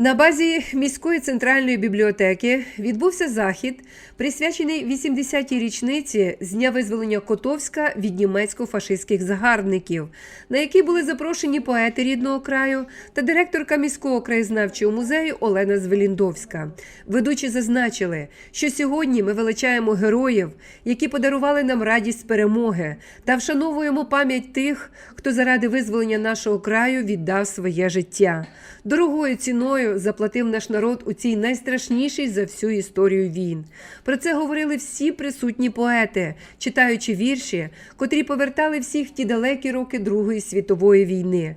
На базі міської центральної бібліотеки відбувся захід, присвячений 80-й річниці з дня визволення Котовська від німецько-фашистських загарбників, на який були запрошені поети рідного краю та директорка міського краєзнавчого музею Олена Звеліндовська. Ведучі зазначили, що сьогодні ми величаємо героїв, які подарували нам радість перемоги, та вшановуємо пам'ять тих, хто заради визволення нашого краю віддав своє життя. Дорогою ціною заплатив наш народ у цій найстрашнішій за всю історію війн. Про це говорили всі присутні поети, читаючи вірші, котрі повертали всіх в ті далекі роки Другої світової війни.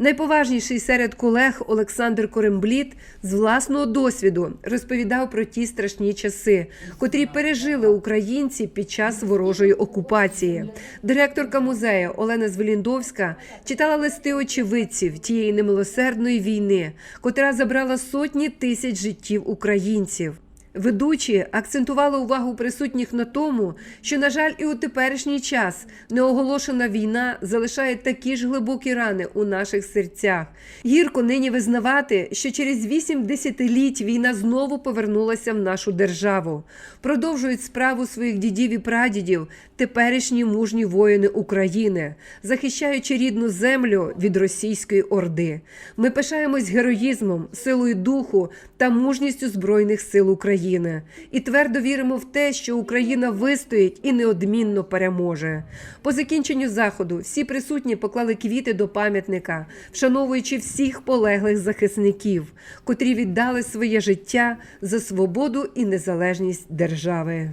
Найповажніший серед колег Олександр Корембліт з власного досвіду розповідав про ті страшні часи, котрі пережили українці під час ворожої окупації. Директорка музею Олена Звеліндовська читала листи очевидців тієї немилосердної війни, котра забрала сотні тисяч життів українців. Ведучі акцентували увагу присутніх на тому, що, на жаль, і у теперішній час неоголошена війна залишає такі ж глибокі рани у наших серцях. Гірко нині визнавати, що через вісім десятиліть війна знову повернулася в нашу державу. Продовжують справу своїх дідів і прадідів теперішні мужні воїни України, захищаючи рідну землю від російської орди. Ми пишаємось героїзмом, силою духу та мужністю збройних сил України і твердо віримо в те, що Україна вистоїть і неодмінно переможе. По закінченню заходу всі присутні поклали квіти до пам'ятника, вшановуючи всіх полеглих захисників, котрі віддали своє життя за свободу і незалежність держави.